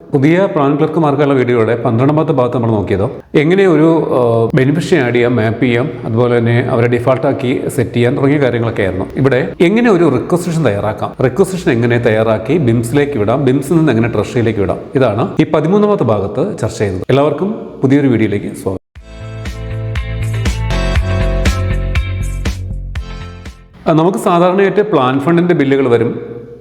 പുതിയ പ്ലാൻ ക്ലർക്കുമാർക്കുള്ള വീഡിയോയുടെ പന്ത്രണ്ടാമത്തെ ഭാഗത്ത് നമ്മൾ നോക്കിയതോ എങ്ങനെ ഒരു ബെനിഫിഷ്യൻ ആഡ് ചെയ്യാം മാപ്പ് ചെയ്യാം അതുപോലെ തന്നെ അവരെ ഡിഫാൾട്ടാക്കി സെറ്റ് ചെയ്യാൻ തുടങ്ങിയ കാര്യങ്ങളൊക്കെ ആയിരുന്നു. ഇവിടെ എങ്ങനെ ഒരു റിക്വസിഷൻ തയ്യാറാക്കാം? റിക്വസിഷൻ എങ്ങനെ തയ്യാറാക്കി ബിംസിലേക്ക് വിടാം? ബിംസിൽ നിന്ന് എങ്ങനെ ട്രഷറിയിലേക്ക് വിടാം? ഇതാണ് ഈ പതിമൂന്നാമത്തെ ഭാഗത്ത് ചർച്ച ചെയ്യുന്നത് എല്ലാവർക്കും പുതിയൊരു വീഡിയോയിലേക്ക് സ്വാഗതം. നമുക്ക് സാധാരണയായിട്ട് പ്ലാൻ ഫണ്ടിന്റെ ബില്ലുകൾ വരും.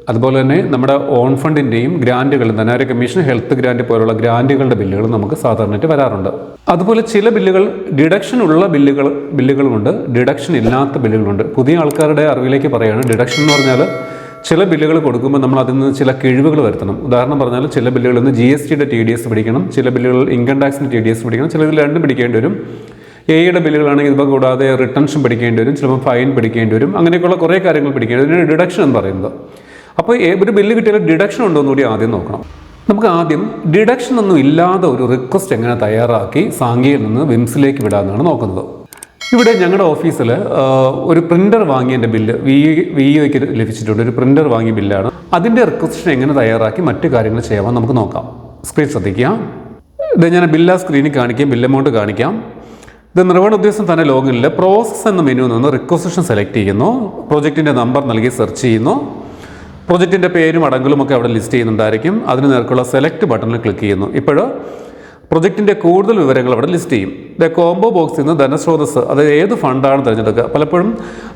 അതുപോലെ തന്നെ നമ്മുടെ ഓൺ ഫണ്ടിന്റെയും ഗ്രാന്റുകൾ ധനാര്യ കമ്മീഷൻ ഹെൽത്ത് ഗ്രാന്റ് പോലുള്ള ഗ്രാന്റുകളുടെ ബില്ലുകൾ നമുക്ക് സാധാരണയായിട്ട് വരാറുണ്ട്. അതുപോലെ ചില ബില്ലുകൾ ഡിഡക്ഷൻ ഉള്ള ബില്ലുകൾ ബില്ലുകളുമുണ്ട്. ഡിഡക്ഷൻ ഇല്ലാത്ത ബില്ലുകളുണ്ട് പുതിയ ആൾക്കാരുടെ അറിവിലേക്ക് പറയുകയാണ്. ഡിഡക്ഷൻ എന്ന് പറഞ്ഞാൽ ചില ബില്ലുകൾ കൊടുക്കുമ്പോൾ നമ്മൾ അതിൽ നിന്ന് ചില കിഴിവുകൾ വരുത്തണം. ഉദാഹരണം പറഞ്ഞാൽ ചില ബില്ലുകളിൽ നിന്ന് ജി എസ് ടിയുടെ ടി ഡി എസ് പിടിക്കണം. ചില ബില്ലുകൾ ഇൻകം ടാക്സിന്റെ ടി ഡി എസ് പിടിക്കണം. ചിലതിൽ രണ്ടും പിടിക്കേണ്ടി വരും. എയുടെ ബില്ലുകളാണെങ്കിൽ ഇതുപോലെ കൂടാതെ റിട്ടൻഷൻ പിടിക്കേണ്ടി വരും. ചിലപ്പോൾ ഫൈൻ പിടിക്കേണ്ടി വരും. അങ്ങനെയൊക്കെയുള്ള കുറേ കാര്യങ്ങൾ പിടിക്കേണ്ടി വരും. ഡിഡക്ഷൻ എന്ന് പറയുന്നത്. അപ്പോൾ ഒരു ബില്ല് കിട്ടിയാൽ ഡിഡക്ഷൻ ഉണ്ടോ എന്ന് കൂടി ആദ്യം നോക്കണം. നമുക്ക് ആദ്യം ഡിഡക്ഷൻ ഒന്നും ഇല്ലാതെ ഒരു റിക്വസ്റ്റ് എങ്ങനെ തയ്യാറാക്കി സാങ്കിയിൽ നിന്ന് വിംസിലേക്ക് വിടാമെന്നാണ് നോക്കുന്നത്. ഇവിടെ ഞങ്ങളുടെ ഓഫീസിൽ ഒരു പ്രിന്റർ വാങ്ങിയതിന്റെ ബില്ല് വി വി ഒക്ക് ലഭിച്ചിട്ടുണ്ട്. ഒരു പ്രിന്റർ വാങ്ങിയ ബില്ലാണ്. അതിന്റെ റിക്വസ്റ്റ് എങ്ങനെ തയ്യാറാക്കി മറ്റു കാര്യങ്ങൾ ചെയ്യാമെന്ന് നമുക്ക് നോക്കാം. സ്ക്രീൻ ശ്രദ്ധിക്കുക. ഇത് ഞാൻ ബില്ല സ്ക്രീനിൽ കാണിക്കാം ബില്ല് എമൗണ്ട് കാണിക്കാം. ഇത് നിർവഹണ ഉദ്ദേശം തന്നെ ലോഗിനിൽ പ്രോസസ് എന്ന മെനുവിൽ നിന്ന് റിക്വസിഷൻ സെലക്ട് ചെയ്യുന്നു. പ്രോജക്റ്റിന്റെ നമ്പർ നൽകി സെർച്ച് ചെയ്യുന്നു. പ്രോജക്റ്റിന്റെ പേരും അടങ്കലും ഒക്കെ അവിടെ ലിസ്റ്റ് ചെയ്യുന്നുണ്ടായിരിക്കും. അതിന് നേർക്കുള്ള സെലക്ട് ബട്ടണിൽ ക്ലിക്ക് ചെയ്യുന്നു. ഇപ്പോൾ പ്രൊജക്റ്റിന്റെ കൂടുതൽ വിവരങ്ങൾ അവിടെ ലിസ്റ്റ് ചെയ്യും. ദ കോംബോ ബോക്സിൽ നിന്ന് ധനസ്രോതസ് അതായത് ഏത് ഫണ്ടാണ് തിരഞ്ഞെടുക്കുക? പലപ്പോഴും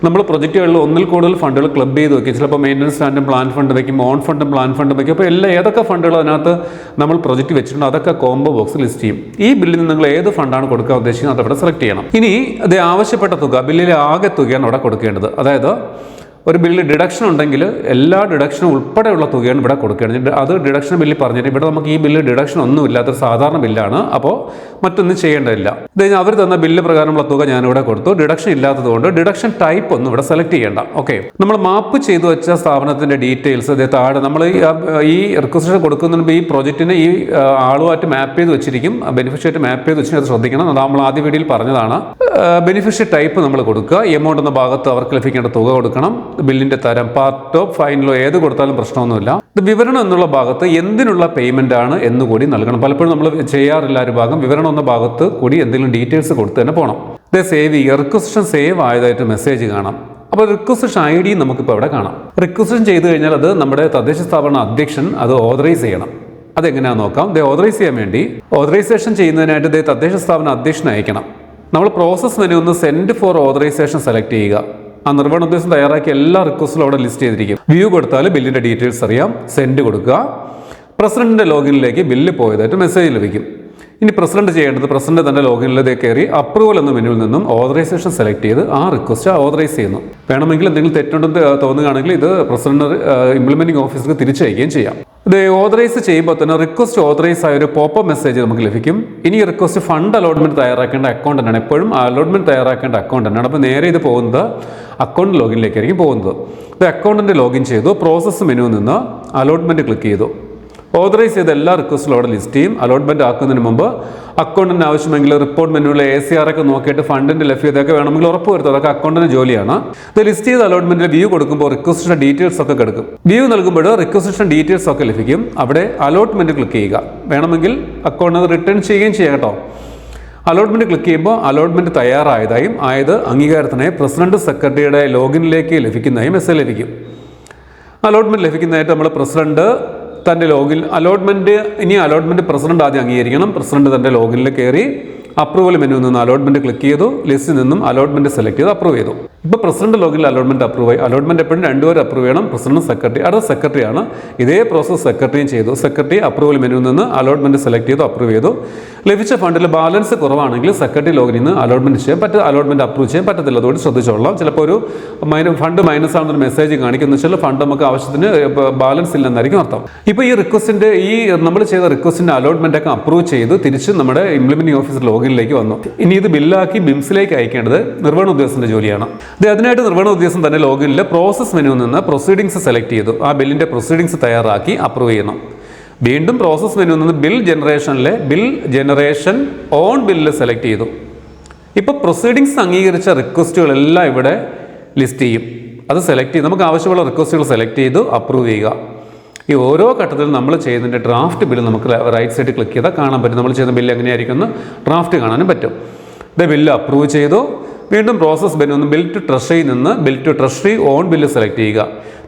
നമ്മൾ പ്രൊജക്റ്റുകളിൽ ഒന്നിൽ കൂടുതൽ ഫണ്ടുകൾ ക്ലബ് ചെയ്ത് വയ്ക്കും ചിലപ്പോൾ മെയിന്റനൻസ് ഫണ്ടും പ്ലാൻ ഫണ്ട് വയ്ക്കും ഓൺ ഫണ്ടും പ്ലാൻ ഫണ്ടും വയ്ക്കും അപ്പോൾ എല്ലാ ഏതൊക്കെ ഫണ്ടുകൾ അതിനകത്ത് നമ്മൾ പ്രൊജക്റ്റ് വെച്ചിട്ടുണ്ടോ അതൊക്കെ കോംബോ ബോക്സ് ലിസ്റ്റ് ചെയ്യും. ഈ ബില്ലിൽ നിന്ന് നിങ്ങൾ ഏത് ഫണ്ടാണ് കൊടുക്കാൻ ഉദ്ദേശിക്കുന്നത് അതവിടെ സെലക്ട് ചെയ്യണം. ഇനി അത് ആവശ്യപ്പെട്ട തുക ബില്ലിലെ ആകെ തുകയാണ് അവിടെ കൊടുക്കേണ്ടത്. അതായത് ഒരു ബില്ല് ഡിഡക്ഷൻ ഉണ്ടെങ്കിൽ എല്ലാ ഡിഡക്ഷനും ഉൾപ്പെടെയുള്ള തുകയാണ് ഇവിടെ കൊടുക്കേണ്ടത്. അത് ഡിഡക്ഷൻ ബില്ലിൽ പറഞ്ഞിട്ട് ഇവിടെ നമുക്ക് ഈ ബില്ല് ഡിഡക്ഷൻ ഒന്നും ഇല്ലാത്തൊരു സാധാരണ ബില്ലാണ്. അപ്പോൾ മറ്റൊന്നും ചെയ്യേണ്ടതില്ല. ഇത് കഴിഞ്ഞാൽ അവർ തന്ന ബില്ല് പ്രകാരമുള്ള തുക ഞാനിവിടെ കൊടുത്തു. ഡിഡക്ഷൻ ഇല്ലാത്തതുകൊണ്ട് ഡിഡക്ഷൻ ടൈപ്പ് ഒന്നും ഇവിടെ സെലക്ട് ചെയ്യേണ്ട. ഓക്കെ നമ്മൾ മാപ്പ് ചെയ്തു വെച്ച സ്ഥാപനത്തിന്റെ ഡീറ്റെയിൽസ് അതേ താഴെ നമ്മൾ ഈ, റിക്വസ്റ്റ് കൊടുക്കുന്നതിന് ഈ പ്രോജക്റ്റിനെ ഈ ആളുമായിട്ട് മാപ്പ് ചെയ്ത് വെച്ചിരിക്കും. ബെനിഫിഷ്യറ്റ് മാപ്പ് ചെയ്ത് വെച്ചിട്ട് അത് ശ്രദ്ധിക്കണം. അത് നമ്മൾ ആദ്യ വീഡിയോയിൽ പറഞ്ഞതാണ്. ബെനിഫിഷ്യറ്റ് ടൈപ്പ് നമ്മൾ കൊടുക്കുക. എമൗണ്ട് എന്ന ഭാഗത്ത് അവർക്ക് ലഭിക്കേണ്ട തുക കൊടുക്കണം. ബില്ലിന്റെ തരം പാർട്ടോ ഫൈനലോ ഏത് കൊടുത്താലും പ്രശ്നമൊന്നുമില്ല. ഇത് വിവരണം എന്നുള്ള ഭാഗത്ത് എന്തിനുള്ള പേയ്മെന്റ് ആണ് എന്ന് കൂടി നൽകണം. പലപ്പോഴും നമ്മൾ ചെയ്യാറില്ല ഒരു ഭാഗം വിവരണം എന്ന ഭാഗത്ത് കൂടി എന്തെങ്കിലും ഡീറ്റെയിൽസ് കൊടുത്ത് തന്നെ പോകണം ഇത് സേവ് ചെയ്യുക റിക്വസ്റ്റൻ സേവ് ആയതായിട്ട് മെസ്സേജ് കാണാം. അപ്പോൾ റിക്വസ്റ്റൻ ഐ ഡി നമുക്കിപ്പോൾ അവിടെ കാണാം. റിക്വസ്റ്റൻ ചെയ്തു കഴിഞ്ഞാൽ അത് നമ്മുടെ തദ്ദേശ സ്ഥാപന അധ്യക്ഷൻ അത് ഓതറൈസ് ചെയ്യണം. അതെങ്ങനെയാണെന്ന് നോക്കാം. ഇത് ഓതറൈസ് ചെയ്യാൻ വേണ്ടി ഓതറൈസേഷൻ ചെയ്യുന്നതിനായിട്ട് ഇത് തദ്ദേശ സ്ഥാപന അധ്യക്ഷൻ അയക്കണം. നമ്മൾ പ്രോസസ് മെനു ഒന്ന് സെൻഡ് ഫോർ ഓതറൈസേഷൻ സെലക്ട് ചെയ്യുക. ആ നിർവഹണ ഉദ്ദേശം തയ്യാറാക്കിയ എല്ലാ റിക്വസ്റ്റിലും അവിടെ ലിസ്റ്റ് ചെയ്തിരിക്കും. വ്യൂ കൊടുത്താൽ ബില്ലിന്റെ ഡീറ്റെയിൽസ് അറിയാം. സെൻഡ് കൊടുക്കുക. പ്രസിഡന്റിന്റെ ലോഗിനിലേക്ക് ബില്ല് പോയതായിട്ട് മെസ്സേജ് ലഭിക്കും. ഇനി പ്രസിഡന്റ് ചെയ്യേണ്ടത് പ്രസിഡന്റ് തന്റെ ലോഗിനിലേക്ക് കയറി അപ്രൂവൽ എന്ന മെനുവിൽ നിന്നും ഓതറൈസേഷൻ സെലക്ട് ചെയ്ത് ആ റിക്വസ്റ്റ് ഓതറൈസ് ചെയ്യുന്നു. വേണമെങ്കിൽ എന്തെങ്കിലും തെറ്റുണ്ടെന്ന് തോന്നുകയാണെങ്കിൽ ഇത് പ്രസിഡന്റ് ഇംപ്ലിമെന്റിംഗ് ഓഫീസർക്ക് തിരിച്ചയക്കുകയും ചെയ്യാം. ഇത് ഓതറൈസ് ചെയ്യുമ്പോൾ തന്നെ റിക്വസ്റ്റ് ഓതറൈസ് ആയ ഒരു പോപ്പ് മെസ്സേജ് നമുക്ക് ലഭിക്കും. ഇനി റിക്വസ്റ്റ് ഫണ്ട് അലോട്ട്മെന്റ് തയ്യാറാക്കേണ്ട അക്കൗണ്ട് തന്നെയാണ്. എപ്പോഴും അലോട്ട്മെന്റ് തയ്യാറാക്കേണ്ട അക്കൗണ്ട് തന്നെയാണ്. അപ്പോൾ നേരെ ഇത് പോകുന്നത് അക്കൗണ്ട് ലോഗിനിലേക്കായിരിക്കും പോകുന്നത്. ഇത് അക്കൗണ്ടിന്റെ ലോഗിൻ ചെയ്തു പ്രോസസ്സ് മെനുവിൽ നിന്ന് അലോട്ട്മെന്റ് ക്ലിക്ക് ചെയ്തു. ഓതറൈസ് ചെയ്ത എല്ലാ റിക്വസ്റ്റിലും അവിടെ ലിസ്റ്റ് ചെയ്യും. അലോട്ട്മെന്റ് ആക്കുന്നതിന് മുമ്പ് അക്കൗണ്ടിന് ആവശ്യമെങ്കിൽ റിപ്പോർട്ട് മെനുവിലെ എ സി ആർ ഒക്കെ നോക്കിയിട്ട് ഫണ്ടിന്റെ ലഭ്യതയൊക്കെ വേണമെങ്കിൽ ഉറപ്പ് വരുത്തുക അതൊക്കെ അക്കൗണ്ടിന്റെ ജോലിയാണ്. ഇത് ലിസ്റ്റ് ചെയ്ത അലോട്ട്മെന്റിൽ വ്യൂ കൊടുക്കുമ്പോൾ റിക്വസ്റ്റിന്റെ ഡീറ്റെയിൽസ് ഒക്കെ കിടക്കും. വ്യൂ നൽകുമ്പോൾ റിക്വസ്റ്റിന്റെ ഡീറ്റെയിൽസ് ഒക്കെ ലഭിക്കും. അവിടെ അലോട്ട്മെന്റ് ക്ലിക്ക് ചെയ്യുക. വേണമെങ്കിൽ അക്കൗണ്ട് അത് റിട്ടേൺ ചെയ്യുകയും ചെയ്യാം കേട്ടോ. അലോട്ട്മെന്റ് ക്ലിക്ക് ചെയ്യുമ്പോൾ അലോട്ട്മെന്റ് തയ്യാറായതായും ആയത് അംഗീകാരത്തിനായി പ്രസിഡന്റ് സെക്രട്ടറിയുടെ ലോഗിനിലേക്ക് ലഭിക്കുന്നതായും മെസ്സേജ് ലഭിക്കും. അലോട്ട്മെന്റ് ലഭിക്കുന്നതായിട്ട് നമ്മൾ പ്രസിഡന്റ് തന്റെ ലോഗിൻ അലോട്ട്മെന്റ് ഇനി അലോട്ട്മെന്റ് പ്രസിഡന്റ് ആദ്യം അംഗീകരിക്കണം. പ്രസിഡന്റ് തന്റെ ലോഗിനിൽ കയറി അപ്രൂവൽ മെനുവിൽ നിന്ന് അലോട്ട്മെന്റ് ക്ലിക്ക് ചെയ്തു. ലിസ്റ്റിൽ നിന്നും അലോട്ട്മെന്റ് സെലക്ട് ചെയ്ത് അപ്രൂവ് ചെയ്തു. ഇപ്പോൾ പ്രസിഡന്റ് ലോഗിൽ അലോട്ട്മെന്റ് അപ്രൂവ് ആയി. അലോട്ട്മെന്റ് എപ്പോഴും രണ്ടുപേർ അപ്രൂവ് ചെയ്യണം. പ്രസിഡന്റ് സെക്രട്ടറി അടുത്ത സെക്രട്ടറി ആണ് ഇതേ പ്രോസസ് സെക്രട്ടറിയും ചെയ്തു. സെക്രട്ടറി അപ്രൂവൽ മെനുവിൽ നിന്ന് അലോട്ട്മെന്റ് സെലക്ട് ചെയ്തു അപ്രൂവ് ചെയ്തു. ലഭിച്ച ഫണ്ടിൽ ബാലൻസ് കുറവാണെങ്കിൽ സെക്രട്ടറി ലോഗിൽ നിന്ന് അലോട്ട്മെന്റ് ചെയ്യാൻ പറ്റും അലോട്ട്മെന്റ് അപ്രൂവ് ചെയ്യാൻ പറ്റത്തില്ല. അതുകൊണ്ട് ശ്രദ്ധിച്ചോളാം. ചിലപ്പോൾ ഒരു മൈനസ് ഫണ്ട് മൈനസ് ആണെന്നൊരു മെസ്സേജ് കാണിക്കുന്നു. വെച്ചാൽ ഫണ്ട് നമുക്ക് ആവശ്യത്തിന് ബാലൻസ് ഇല്ലെന്നായിരിക്കും അർത്ഥം. ഇപ്പോൾ ഈ റിക്വസ്റ്റിന്റെ ഈ നമ്മൾ ചെയ്ത റിക്വസ്റ്റിന്റെ അലോട്ട്മെന്റ് ഒക്കെ അപ്രൂവ് ചെയ്ത് തിരിച്ച് നമ്മുടെ ഇംപ്ലിമെന്റിംഗ് ഓഫീസർ ലോഗിനിലേക്ക് വന്നു. ഇനി ഇത് ബില്ലാക്കി ബിംസിലേക്ക് അയക്കേണ്ടത് നിർവഹണ ഉദ്യോഗസ്ഥന്റെ ജോലിയാണ്. അതിനായിട്ട് നിർവഹണ ഉദ്ദേശം തന്നെ ലോഗിനിൽ പ്രോസസ് മെനുവിൽ നിന്ന് പ്രൊസീഡിങ്സ് സെലക്ട് ചെയ്തു. ആ ബില്ലിന്റെ പ്രൊസീഡിങ്സ് തയ്യാറാക്കി അപ്രൂവ് ചെയ്യണം വീണ്ടും പ്രോസസ് മെനുവിൽ നിന്ന് bill ജനറേഷനിലെ bill generation own bill select ചെയ്തു. ഇപ്പോൾ പ്രൊസീഡിങ്സ് അംഗീകരിച്ച റിക്വസ്റ്റുകളെല്ലാം ഇവിടെ ലിസ്റ്റ് ചെയ്യും. അത് സെലക്ട് ചെയ്ത് നമുക്ക് ആവശ്യമുള്ള റിക്വസ്റ്റുകൾ സെലക്ട് ചെയ്ത് അപ്രൂവ് ചെയ്യുക. ഈ ഓരോ ഘട്ടത്തിലും നമ്മൾ ചെയ്യുന്നതിന്റെ ഡ്രാഫ്റ്റ് ബില്ല് നമുക്ക് റൈറ്റ് സൈഡിൽ ക്ലിക്ക് ചെയ്താൽ കാണാൻ പറ്റും. നമ്മൾ ചെയ്യുന്ന ബില്ല് എങ്ങനെയായിരിക്കും എന്ന് ഡ്രാഫ്റ്റ് കാണാനും പറ്റും. ഇത് ബില്ല് അപ്രൂവ് ചെയ്തു. വീണ്ടും പ്രോസസ് ബെൻ ഒന്ന് ബിൽ ടു ട്രഷറിയിൽ നിന്ന് bill to treasury on bill select ചെയ്യുക.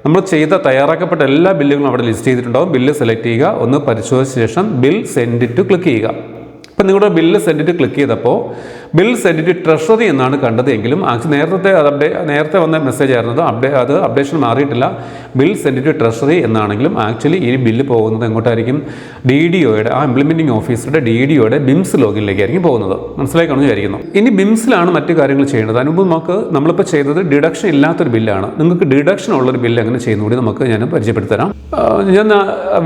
നമ്മൾ ചെയ്ത തയ്യാറാക്കപ്പെട്ട എല്ലാ ബില്ലുകളും അവിടെ ലിസ്റ്റ് ചെയ്തിട്ടുണ്ടാകും ബില്ല് സെലക്ട് ചെയ്യുക ഒന്ന് പരിശോധിച്ച ശേഷം ബിൽ സെൻഡ് ടു ക്ലിക്ക് ചെയ്യുക. ഇപ്പം നിങ്ങളുടെ ബില്ല് സെൻഡ് ടു ക്ലിക്ക് ചെയ്തപ്പോൾ ബിൽ സെൻഡ് ടു ട്രഷറി എന്നാണ് കണ്ടത് എങ്കിലും ആക്ച്വലി നേരത്തെ അത് അപ്ഡേ നേരത്തെ വന്ന മെസ്സേജ് ആയിരുന്നത് അപ്ഡേ അത് അപ്ഡേഷൻ മാറിയിട്ടില്ല. ബിൽ സെൻഡ് ടു ട്രഷറി എന്നാണെങ്കിലും ആക്ച്വലി ഈ ബില്ല് പോകുന്നത് എങ്ങോട്ടായിരിക്കും? ഡി ഡി ഒയുടെ ആ ഇംപ്ലിമെന്റിംഗ് ഓഫീസറുടെ ഡി ഡി ഒയുടെ ബിംസ് ലോഗിനിലേക്കായിരിക്കും പോകുന്നത്. മനസ്സിലാക്കാണെന്ന് വിചാരിക്കുന്നു. ഇനി ബിംസിലാണ് മറ്റു കാര്യങ്ങൾ ചെയ്യേണ്ടത്. അതിനുമ്പ് നമുക്ക് നമ്മളിപ്പോൾ ചെയ്തത് ഡിഡക്ഷൻ ഇല്ലാത്തൊരു ബില്ലാണ് നിങ്ങൾക്ക് ഡിഡക്ഷൻ ഉള്ളൊരു ബില്ല് എങ്ങനെ ചെയ്യുന്നു കൂടി നമുക്ക് ഞാൻ പരിചയപ്പെടുത്തരാം. ഞാൻ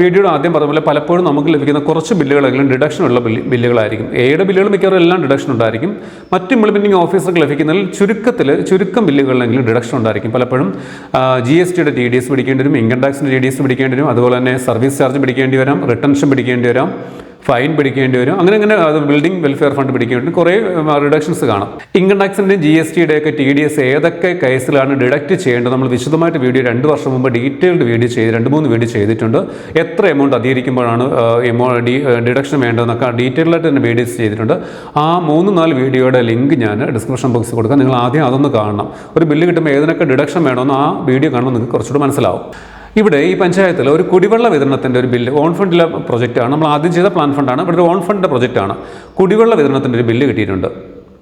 വീഡിയോയുടെ ആദ്യം പറഞ്ഞ പോലെ പലപ്പോഴും നമുക്ക് ലഭിക്കുന്ന കുറച്ച് ബില്ലുകളെങ്കിലും ഡിഡക്ഷൻ ഉള്ള ബില്ല് ബില്ലുകളായിരിക്കും. എയുടെ ബില്ലുകൾ മിക്കവാറും എല്ലാം ഡിഡക്ഷൻ ഉണ്ടായിരിക്കും. മറ്റ് ഇംപ്ലിമെന്റിംഗ് ഓഫീസർക്ക് ലഭിക്കുന്നതിൽ ചുരുക്കത്തിൽ ചുരുക്കം ബില്ലുകളിലെങ്കിലും ഡിഡക്ഷൻ ഉണ്ടായിരിക്കും. പലപ്പോഴും ജി എസ് ടിയുടെ ടി ഡി എസ് പിടിക്കേണ്ടി വരും ഇൻകം ടാക്സിന്റെ ടി ഡി എസ് പിടിക്കേണ്ടി വരും അതുപോലെ തന്നെ സർവീസ് ചാർജ് പിടിക്കേണ്ടി വരാം റിട്ടൻഷൻ പിടിക്കേണ്ടി വരാം. ഫൈൻ പിടിക്കേണ്ടി വരും. അങ്ങനെ അങ്ങനെ അത് ബിൽഡിംഗ് വെൽഫെയർ ഫണ്ട് പിടിക്കേണ്ടി വരും. കുറേ റിഡക്ഷൻസ് കാണാം. ഇൻകം ടാക്സിന്റെയും ജി എസ് ടിയുടെ ഒക്കെ ടി ഡി എസ് ഏതൊക്കെ കേസിലാണ് ഡിഡക്റ്റ് ചെയ്യേണ്ടത്? നമ്മൾ വിശദമായിട്ട് വീഡിയോ രണ്ട് വർഷം മുമ്പ് ഡീറ്റെയിൽഡ് വീഡിയോ ചെയ്ത് രണ്ട് മൂന്ന് വീഡിയോ ചെയ്തിട്ടുണ്ട്. എത്ര എമൗണ്ട് അധികരിക്കുമ്പോഴാണ് എമൗ ഡി ഡിഡക്ഷൻ വേണ്ടതെന്നൊക്കെ ഡീറ്റെയിൽഡായിട്ട് തന്നെ വീഡിയോസ് ചെയ്തിട്ടുണ്ട്. ആ മൂന്ന് നാല് വീഡിയോയുടെ ലിങ്ക് ഞാൻ ഡിസ്ക്രിപ്ഷൻ ബോക്സിൽ കൊടുക്കാം. നിങ്ങൾ ആദ്യം അതൊന്ന് കാണണം. ഒരു ബില്ല് കിട്ടുമ്പോൾ ഏതിനൊക്കെ ഡിഡക്ഷൻ വേണമെന്ന് ആ വീഡിയോ കാണുമ്പോൾ നിങ്ങൾക്ക് കുറച്ചുകൂടി മനസ്സിലാവും. ഇവിടെ ഈ പഞ്ചായത്തിൽ ഒരു കുടിവെള്ള വിതരണത്തിന്റെ ഒരു ബില്ല് ഓൺ ഫണ്ടിലെ പ്രൊജക്റ്റാണ് നമ്മൾ ആദ്യം ചെയ്ത പ്ലാൻ ഫണ്ടാണ്. ഇവിടെ ഒരു ഓൺ ഫണ്ടിന്റെ പ്രൊജക്റ്റാണ് കുടിവെള്ള വിതരണത്തിന്റെ ഒരു ബില്ല് കിട്ടിയിട്ടുണ്ട്.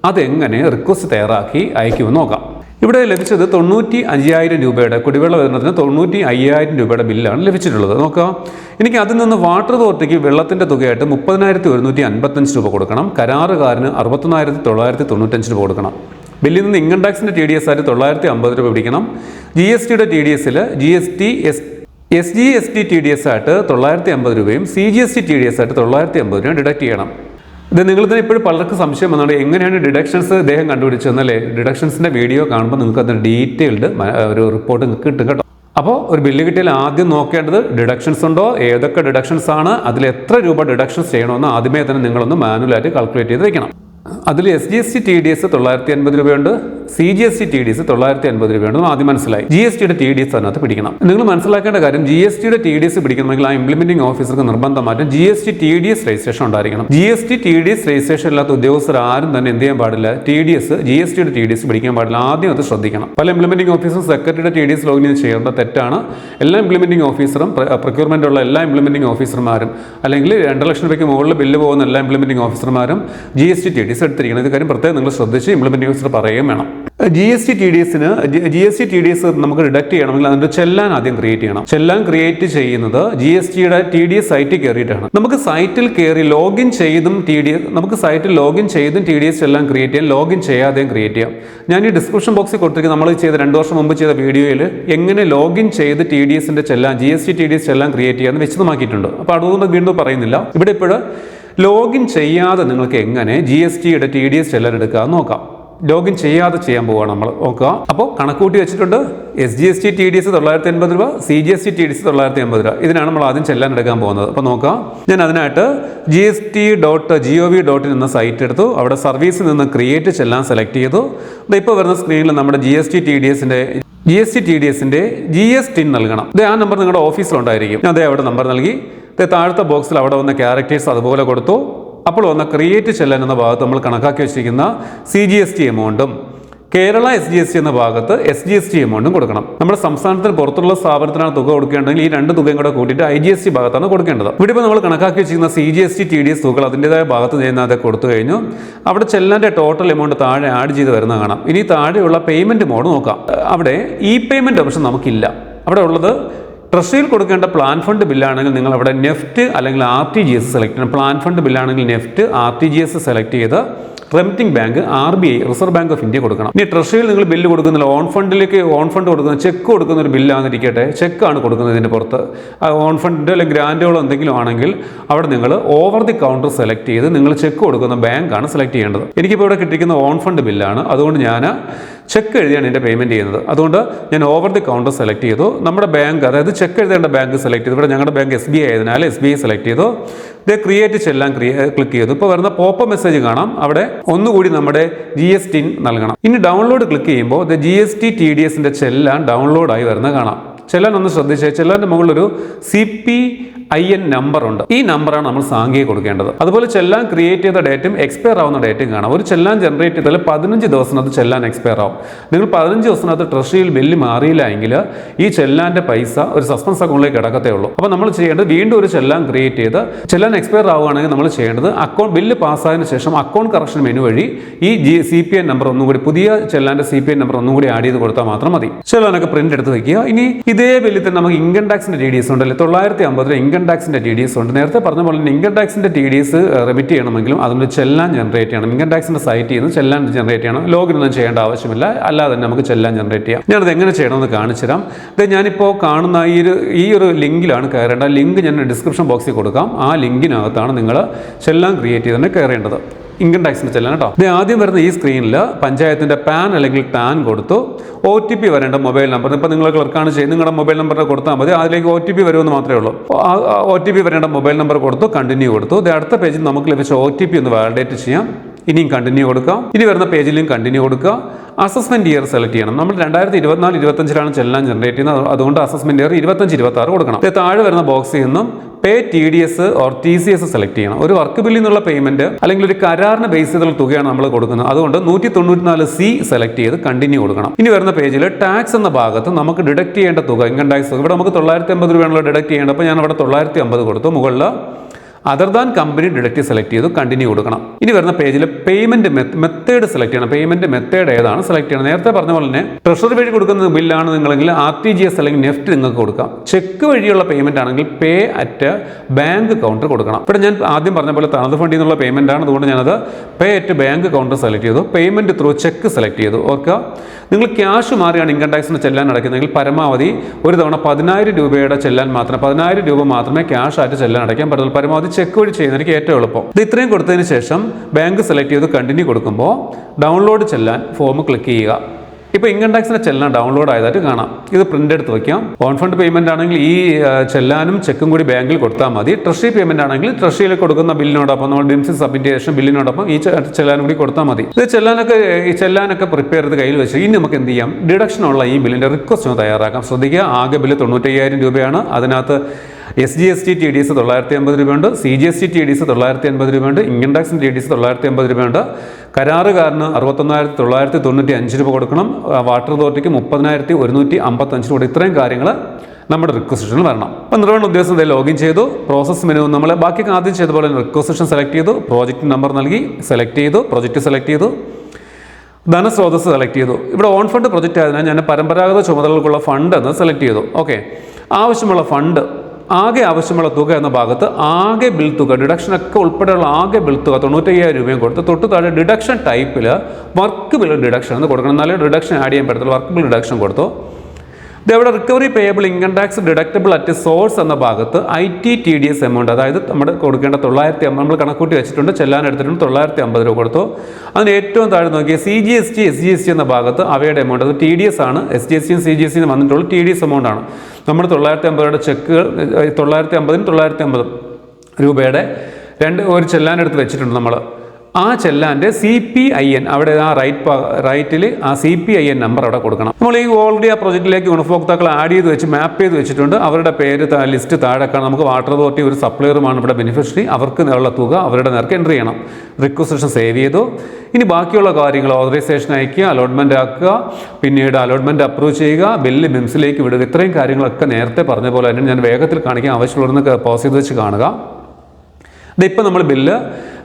അതെങ്ങനെ റിക്വസ്റ്റ് തയ്യാറാക്കി അയക്കുമെന്ന് നോക്കാം. ഇവിടെ ലഭിച്ചത് തൊണ്ണൂറ്റി അയ്യായിരം രൂപയുടെ കുടിവെള്ള വിതരണത്തിന് തൊണ്ണൂറ്റി അയ്യായിരം രൂപയുടെ ബില്ലാണ് ലഭിച്ചിട്ടുള്ളത്. നോക്കാം എനിക്ക് അതിൽ നിന്ന് വാട്ടർ അതോറിറ്റിക്ക് വെള്ളത്തിന്റെ തുകയായിട്ട് മുപ്പതിനായിരത്തി ഒരുന്നൂറ്റി അൻപത്തഞ്ച് രൂപ കൊടുക്കണം. കരാറുകാരന് അറുപത്തൊന്നായിരത്തി തൊള്ളായിരത്തി തൊണ്ണൂറ്റഞ്ച് രൂപ കൊടുക്കണം. ബില്ലിൽ നിന്ന് ഇൻകം ടാക്സിന്റെ ടി ഡി എസ് ആയിട്ട് തൊള്ളായിരത്തി അമ്പത് രൂപ പിടിക്കണം. ജി എസ് ടിയുടെ ടി ഡി എസിൽ G S T S S G S T T D S ആയിട്ട് തൊള്ളായിരത്തി അമ്പത് രൂപയും C G S T T D S ആയിട്ട് തൊള്ളായിരത്തി അമ്പത് രൂപയും ഡിഡക്ട് ചെയ്യണം. ഇത് നിങ്ങൾ തന്നെ ഇപ്പോഴും പലർക്കും സംശയം വന്നാണ് എങ്ങനെയാണ് ഡിഡക്ഷൻസ് ഇദ്ദേഹം കണ്ടുപിടിച്ചതെന്നല്ലേ ഡിഡക്ഷൻസിന്റെ വീഡിയോ കാണുമ്പോൾ നിങ്ങൾക്ക് അതിന്റെ ഡീറ്റെയിൽഡ് ഒരു റിപ്പോർട്ട് നിങ്ങൾക്ക് കിട്ടും കേട്ടോ. അപ്പോൾ ഒരു ബില്ല് കിട്ടിയാൽ ആദ്യം നോക്കേണ്ടത് ഡിഡക്ഷൻസ് ഉണ്ടോ? ഏതൊക്കെ ഡിഡക്ഷൻസ് ആണ്? അതിൽ എത്ര രൂപ ഡിഡക്ഷൻസ് ചെയ്യണമെന്ന് ആദ്യമേ തന്നെ നിങ്ങളൊന്ന് മാനുവലായിട്ട് കാൽക്കുലേറ്റ് ചെയ്ത് വെക്കണം. അതിൽ S G S T T D S തൊള്ളായിരത്തി അൻപത് രൂപയുണ്ട് C G S T T D S തൊള്ളായിരത്തി അൻപത് രൂപയുണ്ട് ആദ്യം മനസ്സിലായി ജി എസ് ടിയുടെ ടി ഡി എസ് അതിനകത്ത് പിടിക്കണം നിങ്ങൾ മനസ്സിലാക്കേണ്ട കാര്യം ജി എസ് ടിയുടെ ടി ഡി എസ് പിടിക്കണമെങ്കിൽ ആ ഇംപ്ലിമെന്റിംഗ് ഓഫീസർക്ക് നിർബന്ധമായിട്ടും G S T T D S registration ഉണ്ടായിരിക്കണം G S T T D S registration ഇല്ലാത്ത ഉദ്യോഗസ്ഥർ ആരും തന്നെ എന്ത് ചെയ്യാൻ പാടില്ല T D S G S ടിയുടെ ടി ഡി എസ് പിടിക്കാൻ പാടില്ല ആദ്യം അത് ശ്രദ്ധിക്കണം പല ഇംപ്ലിമെന്റിംഗ് ഓഫീസറും സെക്രട്ടറിയുടെ ടി ഡി എസ് ലോഗിൻ ചെയ്യേണ്ട തെറ്റാണ് എല്ലാ ഇംപ്ലിമെന്റിംഗ് ഓഫീസറും പ്രൊക്യൂർമെന്റ് ഉള്ള എല്ലാ ഇംപ്ലിമെന്റിംഗ് ഓഫീസർമാരും അല്ലെങ്കിൽ രണ്ട് ലക്ഷം രൂപയ്ക്ക് മുകളിൽ ബില്ല് പോകുന്ന എല്ലാ implementing ഓഫീസർമാരും G S T T D S എടുത്തിരിക്കണം ഇത് കാര്യം പ്രത്യേകം നിങ്ങൾ ശ്രദ്ധിച്ച് ഇംപ്ലിമെന്റിംഗ് ഓഫീസർ പറയുകയും വേണം. G S T T D എസിന് G S T T D S നമുക്ക് ഡിഡക്ട് ചെയ്യണമെങ്കിൽ അതിന്റെ ചെല്ലാൻ ആദ്യം ക്രിയേറ്റ് ചെയ്യണം. ചെല്ലാൻ ക്രിയേറ്റ് ചെയ്യുന്നത് ജി എസ് ടിയുടെ ടി ഡി എസ് സൈറ്റിൽ കയറിയിട്ടാണ്. നമുക്ക് സൈറ്റിൽ കയറി ലോഗിൻ ചെയ്തും ടി ഡി എസ് നമുക്ക് സൈറ്റിൽ ലോഗിൻ ചെയ്തും T D S challan create ചെയ്യാം. ലോഗിൻ ചെയ്യാതെയും ക്രിയേറ്റ് ചെയ്യാം. ഞാൻ ഈ ഡിസ്ക്രിപ്ഷൻ ബോക്സിൽ കൊടുത്തിരിക്കുന്ന നമ്മൾ ചെയ്ത രണ്ട് വർഷം മുമ്പ് ചെയ്ത വീഡിയോയിൽ എങ്ങനെ ലോഗിൻ ചെയ്ത് ടി ഡി എസിന്റെ challan G S T T D S challan create ചെയ്യാമെന്ന് വിശദമാക്കിയിട്ടുണ്ട്. അപ്പോൾ അതുകൊണ്ട് വീണ്ടും പറയുന്നില്ല. ഇവിടെ ഇപ്പോൾ ലോഗിൻ ചെയ്യാതെ നിങ്ങൾക്ക് എങ്ങനെ ജി എസ് ടിയുടെ ടി ഡി എസ് ചെല്ലാൻ എടുക്കാമെന്ന് നോക്കാം. ലോഗിൻ ചെയ്യാതെ ചെയ്യാൻ പോവുകയാണ് നമ്മൾ. നോക്കുക. അപ്പോൾ കണക്കൂട്ടി വെച്ചിട്ടുണ്ട്. S G S T T D S തൊള്ളായിരത്തി എൺപത് രൂപ C G S T T D S തൊള്ളായിരത്തി എൺപത് രൂപ. ഇതിനാണ് നമ്മൾ ആദ്യം ചെല്ലാൻ എടുക്കാൻ പോകുന്നത്. അപ്പോൾ നോക്കാം ഞാൻ അതിനായിട്ട് G S T dot G O V ഡോട്ടിൽ നിന്ന് സൈറ്റ് എടുത്തു. അവിടെ സർവീസിൽ നിന്ന് ക്രിയേറ്റ് ചെല്ലാൻ സെലക്ട് ചെയ്തു. ഇപ്പോൾ വരുന്ന സ്ക്രീനിൽ നമ്മുടെ G S T T D എസിന്റെ G S T T D എസിന്റെ ജി എസ് ടിൻ നൽകണം. ഇത് ആ നമ്പർ നിങ്ങളുടെ ഓഫീസിലുണ്ടായിരിക്കും അതേ അവിടെ നമ്പർ നൽകി. താഴത്തെ ബോക്സിൽ അവിടെ വന്ന ക്യാരക്ടേഴ്സ് അതുപോലെ കൊടുത്തു. അപ്പോൾ വന്ന ക്രിയേറ്റ് ചെല്ലൻ എന്ന ഭാഗത്ത് നമ്മൾ കണക്കാക്കി വെച്ചിരിക്കുന്ന C G S T എമൗണ്ടും Kerala S G S T എന്ന ഭാഗത്ത് എസ് ജി എസ് ടി എമൗണ്ടും കൊടുക്കണം. നമ്മുടെ സംസ്ഥാനത്തിന് പുറത്തുള്ള സ്ഥാപനത്തിനാണ് തുക കൊടുക്കേണ്ടതെങ്കിൽ ഈ രണ്ട് തുകയും കൂടെ കൂട്ടിയിട്ട് ഐ ജി എസ് ടി ഭാഗത്താണ് കൊടുക്കേണ്ടത്. ഇവിടെ ഇപ്പോൾ നമ്മൾ കണക്കാക്കി വെച്ചിരിക്കുന്ന C G S T T D S തുകകൾ അതിന്റെതായ ഭാഗത്ത് ചെയ്യുന്നത് കൊടുത്തു കഴിഞ്ഞു. അവിടെ ചെല്ലാന്റെ ടോട്ടൽ എമൗണ്ട് താഴെ ആഡ് ചെയ്ത് വരുന്ന കാണാം. ഇനി താഴെയുള്ള പേയ്മെന്റ് മോഡ് നോക്കാം. അവിടെ ഇ പേയ്മെന്റ് ഓപ്ഷൻ നമുക്കില്ല. അവിടെ ഉള്ളത് ട്രഷറിയിൽ കൊടുക്കേണ്ട പ്ലാൻ ഫണ്ട് ബില്ലാണെങ്കിൽ നിങ്ങൾ അവിടെ നെഫ്റ്റ് അല്ലെങ്കിൽ R T G S select ചെയ്യണം. Plan fund ബില്ലാണെങ്കിൽ NEFT R T G S select ചെയ്ത് remitting bank R B I reserve bank of India കൊടുക്കണം. ഇനി ട്രഷറിയിൽ നിങ്ങൾ ബില്ല് കൊടുക്കുന്നില്ല ഓൺ ഫണ്ടിലേക്ക് ഓൺ ഫണ്ട് കൊടുക്കുന്ന ചെക്ക് കൊടുക്കുന്ന ഒരു ബില്ലാന്നിരിക്കട്ടെ ചെക്കാണ് കൊടുക്കുന്നത് ഇതിന്റെ പുറത്ത്. ഓൺ ഫണ്ടിന്റെ അല്ലെങ്കിൽ ഗ്രാൻഡുകളോ എന്തെങ്കിലും ആണെങ്കിൽ അവിടെ നിങ്ങൾ ഓവർ ദി കൗണ്ടർ സെലക്ട് ചെയ്ത് നിങ്ങൾ ചെക്ക് കൊടുക്കുന്ന ബാങ്കാണ് സെലക്ട് ചെയ്യേണ്ടത്. എനിക്കിപ്പോൾ ഇവിടെ കിട്ടിക്കുന്ന ഓൺ ഫണ്ട് ബില്ലാണ് അതുകൊണ്ട് ഞാൻ ചെക്ക് എഴുതിയാണ് എന്റെ പേയ്മെന്റ് ചെയ്യുന്നത്. അതുകൊണ്ട് ഞാൻ ഓവർ ദി കൗണ്ടർ സെലക്ട് ചെയ്തു. നമ്മുടെ ബാങ്ക് അതായത് ചെക്ക് എഴുതേണ്ട ബാങ്ക് സെലക്ട് ചെയ്തു. ഇവിടെ ഞങ്ങളുടെ ബാങ്ക് എസ് ബി ഐ ആയതിനാൽ എസ് ബി ഐ സെലക്ട് ചെയ്തു. ഇത് ക്രിയേറ്റ് ചെല്ലാം ക്ലിക്ക് ചെയ്തു. ഇപ്പോൾ വരുന്ന പോപ്പ് മെസ്സേജ് കാണാം. അവിടെ ഒന്നുകൂടി നമ്മുടെ ജി എസ് ടി നൽകണം. ഇനി ഡൗൺലോഡ് ക്ലിക്ക് ചെയ്യുമ്പോൾ ഇത് G S T T D എസിന്റെ ചെല്ലാൻ ഡൗൺലോഡായി വരുന്നത് കാണാം. ചെല്ലാൻ ഒന്ന് ശ്രദ്ധിച്ചേ. ചെല്ലാന്റെ മുകളിലൊരു C P I N number ഉണ്ട് ഈ നമ്പറാണ് നമ്മൾ സാങ്കിയെ കൊടുക്കേണ്ടത്. അതുപോലെ ചെല്ലാൻ ക്രിയേറ്റ് ചെയ്ത ഡേറ്റും എക്സ്പയർ ആവുന്ന ഡേറ്റും കാണാം. ഒരു ചെല്ലാൻ ജനറേറ്റ് ചെയ്താൽ പതിനഞ്ച് ദിവസത്തിനകത്ത് ചെല്ലാൻ എക്സ്പയർ ആവും. നിങ്ങൾ പതിനഞ്ച് ദിവസത്തിനകത്ത് ട്രഷറിയിൽ ബില്ല് മാറിയില്ല എങ്കിൽ ഈ ചെല്ലാന്റെ പൈസ ഒരു സസ്പെൻസ് അക്കൗണ്ടിലേക്ക് കിടക്കത്തേ ഉള്ളൂ. അപ്പോൾ നമ്മൾ ചെയ്യേണ്ടത് വീണ്ടും ഒരു ചെല്ലാൻ ക്രിയേറ്റ് ചെയ്ത് ചെല്ലാൻ എക്സ്പയർ ആവുകയാണെങ്കിൽ നമ്മൾ ചെയ്യേണ്ടത് അക്കൗണ്ട് ബില്ല് പാസ്സായതിനു ശേഷം അക്കൗണ്ട് കറക്ഷൻ മെനു വഴി ഈ G C P N number ഒന്നും കൂടി പുതിയ ചെല്ലാന്റെ സി പി എൻ നമ്പർ ഒന്നും കൂടി ആഡ് ചെയ്ത് കൊടുത്താൽ മാത്രം മതി. ചെല്ലാനൊക്കെ പ്രിന്റ് എടുത്ത് വെക്കുക. ഇനി ഇതേ ബില്ലിൽ തന്നെ നമുക്ക് ഇൻകം ടാക്സിന്റെ ഡി ഡി എസ് ഉണ്ടല്ലേ? തൊള്ളായിരത്തി അമ്പതിൽ ഇൻകം ടാക്സിന്റെ ടി ഡി എസ് ഉണ്ട്. നേരത്തെ പറഞ്ഞ പോലെ തന്നെ ഇൻകം ടാക്സിന്റെ ടി ഡി എസ് റെമിറ്റ് ചെയ്യണമെങ്കിലും അതിന്റെ ചെല്ലാൻ ജനറേറ്റ് ചെയ്യണം. ഇൻകം ടാക്സിന്റെ സൈറ്റ് നിന്ന് ചെല്ലാൻ ജനറേറ്റ് ചെയ്യണം. ലോഗിൻ ഒന്നും ചെയ്യേണ്ട ആവശ്യമില്ല. അല്ലാതെ തന്നെ നമുക്ക് ചെല്ലാൻ ജനറേറ്റ് ചെയ്യാം. ഞാനത് എങ്ങനെ ചെയ്യണമെന്ന് കാണിച്ചു തരാം. ഇത് ഞാനിപ്പോൾ കാണുന്ന ഈ ഒരു ഈ ഒരു ലിങ്കിലാണ് കയറേണ്ടത്. ലിങ്ക് ഞാൻ ഡിസ്ക്രിപ്ഷൻ ബോക്സിൽ കൊടുക്കാം. ആ ലിങ്കിനകത്താണ് നിങ്ങൾ ചെല്ലാൻ ക്രിയേറ്റ് ചെയ്ത് തന്നെ കയറേണ്ടത്. ഇൻകം ടാക്സിന് ചെല്ലാൻ കേട്ടോ ഇത് ആദ്യം വരുന്ന ഈ സ്ക്രീനിൽ പഞ്ചായത്തിന്റെ പാൻ അല്ലെങ്കിൽ പാൻ കൊടുത്തു. ഒ ടി പി വരേണ്ട മൊബൈൽ നമ്പർ ഇപ്പോൾ നിങ്ങൾ ക്ലർക്കാണ് ചെയ്യുന്നത്. നിങ്ങളുടെ മൊബൈൽ നമ്പർ കൊടുത്താൽ മതി. അതിലേക്ക് ഒ ടി പി വരുമെന്ന് മാത്രമേ ഉള്ളൂ. ഒ ടി പി വരേണ്ട മൊബൈൽ നമ്പർ കൊടുത്തു കണ്ടിന്യൂ കൊടുത്തു. ഇത് അടുത്ത പേജിൽ നമുക്ക് ലഭിച്ച ഒ ടി പി ഒന്ന് വാലിഡേറ്റ് ചെയ്യാം. ഇനിയും കണ്ടിന്യൂ കൊടുക്കാം. ഇനി വരുന്ന പേജിലും കണ്ടിന്യൂ കൊടുക്കുക. അസസ്മെന്റ് ഇയർ സെലക്ട് ചെയ്യണം. നമ്മൾ രണ്ടായിരത്തി ഇരുപത്തിനാല് ഇരുപത്തഞ്ചിലാണ് ചെല്ലാൻ ജനറേറ്റ് ചെയ്യുന്നത്. അതുകൊണ്ട് അസസ്മെന്റ് ഇയർ ഇരുപത്തഞ്ച് ഇരുപത്തി ആറ് കൊടുക്കണം താഴെ വരുന്ന ബോക്സിൽ നിന്നും pay T D S or T C S select ചെയ്യണം. ഒരു വർക്ക് ബില്ലിൽ നിന്നുള്ള പേയ്മെന്റ് അല്ലെങ്കിൽ ഒരു കരാറിന് ബേസ് ചെയ്തുള്ള തുകയാണ് നമ്മൾ കൊടുക്കുന്നത്. അതുകൊണ്ട് നൂറ്റി തൊണ്ണൂറ്റിനാല് സി സെലക്ട് ചെയ്ത് കണ്ടിന്യൂ കൊടുക്കണം. ഇനി വരുന്ന പേജിൽ ടാക്സ് എന്ന ഭാഗത്ത് നമുക്ക് ഡിഡക്ട് ചെയ്യേണ്ട തുക ഇൻകം ടാക്സ് ഇവിടെ നമുക്ക് തൊള്ളായിരത്തി അമ്പത് രൂപയാണല്ലോ ഡിഡക്ട് ചെയ്യേണ്ടത്. അപ്പോൾ ഞാൻ അവിടെ തൊള്ളായിരത്തി അമ്പത് കൊടുത്തു. മുകളിൽ other than company deduct select ചെയ്തു കണ്ടിന്യൂ കൊടുക്കണം. ഇനി വരുന്ന പേജിൽ പേയ്മെന്റ് മെത്തേഡ് സെലക്ട് ചെയ്യണം. പേയ്മെന്റ് മെത്തേഡ് ഏതാണ് സെലക്ട് ചെയ്യണം? നേരത്തെ പറഞ്ഞ പോലെ തന്നെ ട്രഷറി വഴി കൊടുക്കുന്ന ബില്ലാണ് നിങ്ങളെങ്കിൽ ആർ ടി ജി എസ് അല്ലെങ്കിൽ നെഫ്റ്റ് നിങ്ങൾക്ക് കൊടുക്കാം. ചെക്ക് വഴിയുള്ള പേയ്മെന്റ് ആണെങ്കിൽ പേ അറ്റ് ബാങ്ക് കൗണ്ടർ കൊടുക്കണം. ഇവിടെ ഞാൻ ആദ്യം പറഞ്ഞ പോലെ തനത് ഫണ്ടിൽ നിന്നുള്ള പേയ്മെന്റ് ആണ്. അതുകൊണ്ട് ഞാനത് pay at bank counter select ചെയ്തു. പേയ്മെന്റ് ത്രൂ ചെക്ക് സെലക്ട് ചെയ്തു. ഓർക്കുക നിങ്ങൾ ക്യാഷ് മാറിയാണ് ഇൻകം ടാക്സിന് ചെല്ലാൻ അടയ്ക്കുന്നതെങ്കിൽ പരമാവധി ഒരു തവണ പതിനായിരം രൂപയുടെ ചെല്ലാൻ മാത്രം പതിനായിരം രൂപ മാത്രമേ ക്യാഷ് ആയിട്ട് ചെല്ലാൻ അടയ്ക്കാൻ പറ്റുള്ളൂ പരമാവധി ചെക്ക് വഴി ചെയ്യുന്നതിന് ഏറ്റവും എളുപ്പം. ഇത് ഇത്രയും കൊടുത്തതിന് ശേഷം ബാങ്ക് സെലക്ട് ചെയ്ത് കണ്ടിന്യൂ കൊടുക്കുമ്പോൾ ഡൗൺലോഡ് ചെല്ലാൻ ഫോം ക്ലിക്ക് ചെയ്യുക. ഇപ്പോൾ ഇൻകം ടാക്സിന്റെ ചെല്ലാൻ ഡൗൺലോഡ് ആയതായിട്ട് കാണാം. ഇത് പ്രിന്റ് എടുത്ത് വയ്ക്കാം ഓൺ ഫണ്ട് പേയ്മെന്റ് ആണെങ്കിൽ ഈ ചെല്ലാനും ചെക്കും കൂടി ബാങ്കിൽ കൊടുത്താൽ മതി. ട്രഷറി പേയ്മെന്റ് ആണെങ്കിൽ ട്രഷറിയിൽ കൊടുക്കുന്ന ബില്ലിനോടൊപ്പം നമ്മൾ ഡിംസി സബ്മിറ്റ് ശേഷം ബില്ലിനോടൊപ്പം ഈ ചെല്ലാനും കൂടി കൊടുത്താൽ മതി. ഇത് ചെല്ലാനൊക്കെ ഈ ചെല്ലാനൊക്കെ പ്രിപ്പയർ ചെയ്ത് കയ്യിൽ വെച്ച് ഇനി നമുക്ക് എന്ത് ചെയ്യാം? ഡിഡക്ഷനുള്ള ഈ ബില്ലിന്റെ റിക്വസ്റ്റ് ഒന്ന് തയ്യാറാക്കാം. ശ്രദ്ധിക്കുക ആകെ ബില്ല് തൊണ്ണൂറ്റയ്യായിരം രൂപയാണ്. അതിനകത്ത് S G S T T D S തൊള്ളായിരത്തി അമ്പത് രൂപയുണ്ട് C G S T T D S തൊള്ളായിരത്തി അമ്പത് രൂപയുണ്ട് ഇൻകം ടാക്സിന് ടി ഡി എസ് തൊള്ളായിരത്തി അമ്പത് രൂപയുണ്ട്. കരാറുകാരന് അറുപത്തൊന്നായിരത്തി തൊള്ളായിരത്തി തൊണ്ണൂറ്റി അഞ്ച് രൂപ കൊടുക്കണം. വാട്ടർ അതോറിറ്റിക്ക് മുപ്പതിനായിരത്തി ഒരുന്നൂറ്റി അമ്പത്തഞ്ച് രൂപ ഇത്രയും കാര്യങ്ങൾ നമ്മുടെ റിക്വസിഷനിൽ വരണം. അപ്പം നിർവഹണ ഉദ്യോഗസ്ഥൻ ലോഗിൻ ചെയ്തു? പ്രോസസ് മെനു നമ്മൾ ബാക്കി ആദ്യം ചെയ്ത പോലെ റിക്വസിഷൻ സെലക്ട് ചെയ്തു. പ്രോജക്റ്റ് നമ്പർ നൽകി സെലക്ട് ചെയ്തു പ്രോജക്റ്റ് സെലക്ട് ചെയ്തു. ധനസ്രോതസ് സെലക്ട് ചെയ്തു. ഇവിടെ ഓൺ ഫണ്ട് പ്രൊജക്റ്റ് ആയതിനാൽ ഞാൻ പരമ്പരാഗത ചുമതലകൾക്കുള്ള ഫണ്ട് എന്ന് സെലക്ട് ചെയ്തു. ഓക്കെ ആവശ്യമുള്ള ഫണ്ട് ആകെ ആവശ്യമുള്ള തുക എന്ന ഭാഗത്ത് ആകെ ബിൽ തുക ഡിഡക്ഷൻ ഒക്കെ ഉൾപ്പെടെയുള്ള ആകെ ബിൽ തുക തൊണ്ണൂറ്റയ്യായിരം രൂപയും കൊടുത്ത് തൊട്ട് താഴെ ഡിഡക്ഷൻ ടൈപ്പിൽ വർക്ക് ബിൽ ഡിഡക്ഷൻ എന്ന് കൊടുക്കണം. എന്നാലേ ഡിഡക്ഷൻ ആഡ് ചെയ്യാൻ പറ്റത്തുള്ളൂ. വർക്ക് ബിൽ ഡിഡക്ഷൻ കൊടുത്തു. ഇതവിടെ recovery payable income tax deductible at source എന്ന ഭാഗത്ത് I T T D S amount അതായത് നമ്മൾ കൊടുക്കേണ്ട തൊള്ളായിരത്തി അമ്പത് നമ്മൾ കണക്കൂട്ടി വെച്ചിട്ടുണ്ട്. ചെല്ലാൻ എടുത്തിട്ടുണ്ട്. തൊള്ളായിരത്തി അമ്പത് രൂപ കൊടുത്തു. അതിന് ഏറ്റവും താഴെ നോക്കിയാൽ C G S T S G S T എന്ന ഭാഗത്ത് അവയുടെ എമൗണ്ട് അത് ടി ഡി എസ് ആണ്. എസ് ജി എസ് ടിയും സി ജി എസ് ടിയും വന്നിട്ടുള്ളൂ. ടി ഡി എസ് എമൗണ്ട് ആണ്. നമ്മൾ തൊള്ളായിരത്തി അമ്പതുടെ ചെക്കുകൾ തൊള്ളായിരത്തി അമ്പതിന് തൊള്ളായിരത്തി അമ്പത് രൂപയുടെ രണ്ട് ഒരു ചെല്ലാനെടുത്ത് വെച്ചിട്ടുണ്ട് നമ്മൾ ആ ചെല്ലാന്റെ സി പി ഐ എൻ അവിടെ ആ റൈറ്റ് റൈറ്റിൽ ആ C P I N number അവിടെ കൊടുക്കണം. നമ്മൾ ഈ ഓൾറെഡി ആ പ്രൊജക്റ്റിലേക്ക് ഗുണഭോക്താക്കൾ ആഡ് ചെയ്ത് വെച്ച് മാപ്പ് ചെയ്ത് വെച്ചിട്ടുണ്ട്. അവരുടെ പേര് ലിസ്റ്റ് താഴെ കാണാം നമുക്ക് വാട്ടർ അതോറിറ്റി ഒരു സപ്ലയറുമാണ് ഇവിടെ ബെനിഫിഷ്യറി അവർക്ക് ഉള്ള തുക അവരുടെ നേർക്ക് എൻട്രി ചെയ്യണം. റിക്വസിഷൻ സേവ് ചെയ്തു. ഇനി ബാക്കിയുള്ള കാര്യങ്ങൾ ഓതറൈസേഷൻ അയക്കുക അലോട്ട്മെന്റ് ആക്കുക പിന്നീട് അലോട്ട്മെന്റ് അപ്രൂവ് ചെയ്യുക ബില്ല് മിംസിലേക്ക് വിടുക. ഇത്രയും കാര്യങ്ങളൊക്കെ നേരത്തെ പറഞ്ഞ പോലെ തന്നെ ഞാൻ വേഗത്തിൽ കാണിക്കാൻ ആവശ്യമുള്ളതെന്ന് പോസ് ചെയ്ത് വെച്ച് കാണുക. ഇതിപ്പോൾ നമ്മൾ ബില്ല്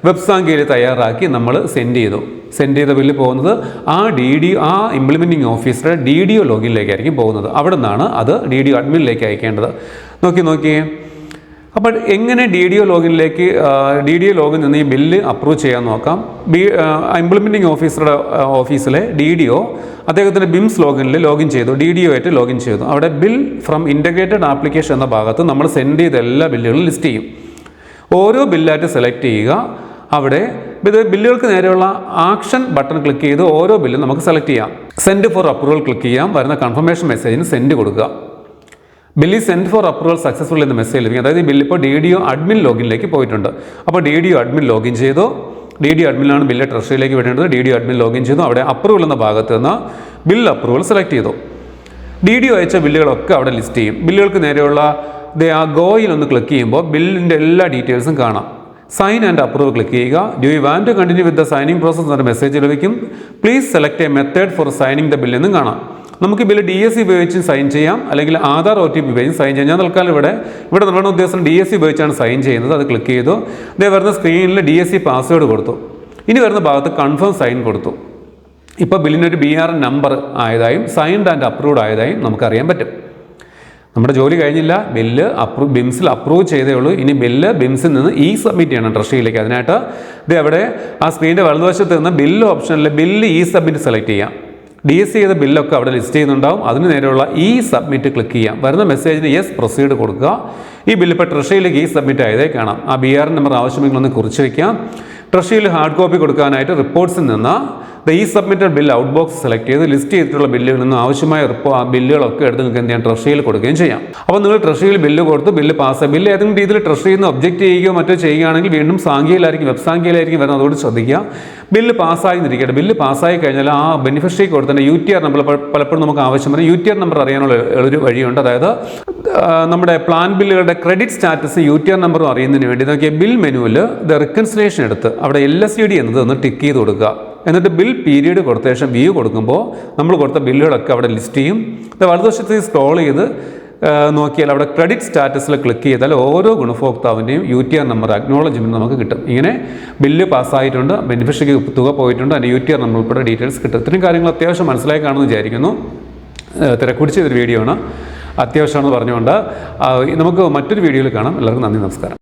വെബ്സാങ്കയിൽ തയ്യാറാക്കി നമ്മൾ സെൻഡ് ചെയ്തു. സെൻഡ് ചെയ്ത ബില്ല് പോകുന്നത് ആ ഡി ഡി ആ ഇംപ്ലിമെന്റിംഗ് ഓഫീസറുടെ ഡി ഡി ഒ ലോഗിനിലേക്കായിരിക്കും പോകുന്നത്. അവിടെ നിന്നാണ് അത് ഡി ഡി ഒ അഡ്മിനിലേക്ക് അയക്കേണ്ടത്. നോക്കി നോക്കിയേ. അപ്പോൾ എങ്ങനെ ഡി ഡി ഒ ലോഗിനിലേക്ക് ഡി ഡി ഒ ലോഗിൽ നിന്ന് ഈ ബില്ല് അപ്രൂവ് ചെയ്യാൻ നോക്കാം? ബി ഇംപ്ലിമെന്റിംഗ് ഓഫീസറുടെ ഓഫീസിലെ ഡി ഡി ഒ അദ്ദേഹത്തിന്റെ ബിംസ് ലോഗിനിൽ ലോഗിൻ ചെയ്തു ഡി ഡി ഒ ആയിട്ട് ലോഗിൻ ചെയ്തു. അവിടെ ബിൽ ഫ്രം ഇന്റഗ്രേറ്റഡ് ആപ്ലിക്കേഷൻ എന്ന ഭാഗത്ത് നമ്മൾ സെൻഡ് ചെയ്ത എല്ലാ ബില്ലുകളും ലിസ്റ്റ് ചെയ്യും. ഓരോ ബില്ലായിട്ട് സെലക്ട് ചെയ്യുക. അവിടെ ഇത് ബില്ലുകൾക്ക് നേരെയുള്ള ആക്ഷൻ ബട്ടൺ ക്ലിക്ക് ചെയ്ത് ഓരോ ബില്ലും നമുക്ക് സെലക്ട് ചെയ്യാം. സെൻഡ് ഫോർ അപ്രൂവൽ ക്ലിക്ക് ചെയ്യാം. വരുന്ന കൺഫർമേഷൻ മെസ്സേജിന് സെൻഡ് കൊടുക്കുക. Bill send for approval successful എന്ന മെസ്സേജ് ലഭിക്കും. അതായത് ഈ ബില്ല് ഇപ്പോൾ ഡി ഡി ഒ അഡ്മിൻ ലോഗിനിലേക്ക് പോയിട്ടുണ്ട്. അപ്പോൾ D D O admin login ചെയ്തു. ഡി ഡി അഡ്മിനാണ് ബില്ല് ട്രഷറിയിലേക്ക് വിടേണ്ടത് ഡി ഡി അഡ്മിൻ ലോഗിൻ ചെയ്തു. അവിടെ അപ്രൂവൽ എന്ന ഭാഗത്ത് നിന്ന് ബിൽ അപ്രൂവൽ സെലക്ട് ചെയ്തു. ഡി ഡി ഒ അയച്ച ബില്ലുകളൊക്കെ അവിടെ ലിസ്റ്റ് ചെയ്യും. ബില്ലുകൾക്ക് നേരെയുള്ള ദേ ആ ഗോയിൽ ഒന്ന് ക്ലിക്ക് ചെയ്യുമ്പോൾ ബില്ലിന്റെ എല്ലാ ഡീറ്റെയിൽസും കാണാം. സൈൻ ആൻഡ് അപ്രൂവ് ക്ലിക്ക് ചെയ്യുക. Do you want to continue with the signing process എന്നൊരു മെസ്സേജ് ലഭിക്കും. Please select a method for signing the bill എന്നും കാണാം. നമുക്ക് ബില്ല് ഡി എസ് സി ഉപയോഗിച്ച് സൈൻ ചെയ്യാം. അല്ലെങ്കിൽ ആധാർ ഒ ടി പി ഉപയോഗിച്ച് സൈൻ ചെയ്യാം. ഞാൻ തൽക്കാലം ഇവിടെ ഇവിടെ നമ്മുടെ ഉദ്ദേശം ഡി എസ് സി ഉപയോഗിച്ചാണ് സൈൻ ചെയ്യുന്നത്. അത് ക്ലിക്ക് ചെയ്തു. ഇതേ വരുന്ന സ്ക്രീനിൽ ഡി എസ് സി പാസ്വേഡ് കൊടുത്തു. ഇനി വരുന്ന ഭാഗത്ത് കൺഫേം സൈൻ കൊടുത്തു. ഇപ്പോൾ ബില്ലിനൊരു ബി ആർ നമ്പർ ആയതായും സൈൻഡ് ആൻഡ് അപ്രൂവ്ഡ് ആയതായും നമുക്കറിയാൻ പറ്റും. നമ്മുടെ ജോലി കഴിഞ്ഞില്ല ബില്ല് അപ്രൂവ് ബിംസിൽ അപ്രൂവ് ചെയ്തേ ഉള്ളൂ. ഇനി ബില്ല് ബിംസിൽ നിന്ന് ഇ സബ്മിറ്റ് ചെയ്യണം ട്രഷറിയിലേക്ക് അതിനായിട്ട് ഇത് അവിടെ ആ സ്ക്രീനിന്റെ വലതുവശത്ത് നിന്ന് ബില്ല് ഓപ്ഷനിൽ ബില്ല് ഇ സബ്മിറ്റ് സെലക്ട് ചെയ്യാം. ഡി എസ് ചെയ്ത ബില്ലൊക്കെ അവിടെ ലിസ്റ്റ് ചെയ്യുന്നുണ്ടാവും. അതിന് നേരെയുള്ള ഇ സബ്മിറ്റ് ക്ലിക്ക് ചെയ്യാം. വരുന്ന മെസ്സേജിന് യെസ് പ്രൊസീഡ് കൊടുക്കുക. ഈ ബില്ല് ഇപ്പോൾ ട്രഷറിയിലേക്ക് ഇ സബ്മിറ്റ് ആയതേ കാണാം. ആ ബി ആർ നമ്പർ ആവശ്യമെങ്കിൽ ഒന്ന് കുറിച്ച് വയ്ക്കാം ട്രഷറിയിൽ ഹാർഡ് കോപ്പി കൊടുക്കാനായിട്ട് റിപ്പോർട്ട്സിൽ നിന്ന് ഈ submitted bill out box select ചെയ്ത് ലിസ്റ്റ് ചെയ്തിട്ടുള്ള ബില്ലുകളിൽ നിന്ന് ആവശ്യമായ റിപ്പോ ആ ബില്ലുകളൊക്കെ എടുത്ത് നിങ്ങൾക്ക് എന്ത് ചെയ്യാം? ട്രഷറിയിൽ കൊടുക്കുകയും ചെയ്യാം. അപ്പോൾ നിങ്ങൾ ട്രഷറിയിൽ ബില്ല് കൊടുത്ത് ബില്ല് പാസ് ബില്ല് ഏതെങ്കിലും രീതിയിൽ ട്രഷറിയിൽ നിന്ന് ഒബ്ജക്റ്റ് ചെയ്യുകയോ മറ്റോ ചെയ്യുകയാണെങ്കിൽ വീണ്ടും സാങ്കേതിലായിരിക്കും വെബ് സാങ്കേതിലായിരിക്കും വരുന്നത്. അതുകൊണ്ട് ശ്രദ്ധിക്കുക. ബില്ല് പാസ്സായി നിൽക്കട്ടെ ബില്ല് പാസ്സായി കഴിഞ്ഞാൽ ആ ബെനിഫിഷ്യറി കൊടുത്തേണ്ട യു ടി ആർ നമ്പർ പലപ്പോഴും നമുക്ക് ആവശ്യം വരും. യു ടി ആർ നമ്പർ അറിയാനുള്ള ഒരു വഴിയുണ്ട്. അതായത് നമ്മുടെ plan ബില്ലുകളുടെ credit status U T R നമ്പറും അറിയുന്നതിന് വേണ്ടി നോക്കിയാൽ ബിൽ മെനുവിൽ ദ റിക്കൺസിലേഷൻ എടുത്ത് അവിടെ എൽ എസ് സി ഡി എന്നത് ഒന്ന് ടിക്ക് ചെയ്ത് കൊടുക്കുക. എന്നിട്ട് ബിൽ പീരീഡ് കൊടുത്ത ശേഷം വ്യൂ കൊടുക്കുമ്പോൾ നമ്മൾ കൊടുത്ത ബില്ലുകളൊക്കെ അവിടെ ലിസ്റ്റ് ചെയ്യും. വലതുവശത്ത് സ്ക്രോൾ ചെയ്ത് നോക്കിയാൽ അവിടെ ക്രെഡിറ്റ് സ്റ്റാറ്റസിൽ ക്ലിക്ക് ചെയ്താൽ ഓരോ ഗുണഭോക്താവിന്റെയും U T R number acknowledgement നമുക്ക് കിട്ടും. ഇങ്ങനെ ബില്ല് പാസ്സായിട്ടുണ്ട് ബെനിഫിഷ്യറിക്ക് തുക പോയിട്ടുണ്ട് അതിന്റെ യു ടി ആർ നമ്പർ ഉൾപ്പെടെ ഡീറ്റെയിൽസ് കിട്ടും. ഇത്രയും കാര്യങ്ങൾ അത്യാവശ്യം മനസ്സിലായി കാണുമെന്ന് വിചാരിക്കുന്നു. തിരക്കുടിച്ച് ഒരു വീഡിയോ ആണ്. അത്യാവശ്യമാണെന്ന് പറഞ്ഞുകൊണ്ട് നമുക്ക് മറ്റൊരു വീഡിയോയിൽ കാണാം. എല്ലാവർക്കും നന്ദി നമസ്കാരം.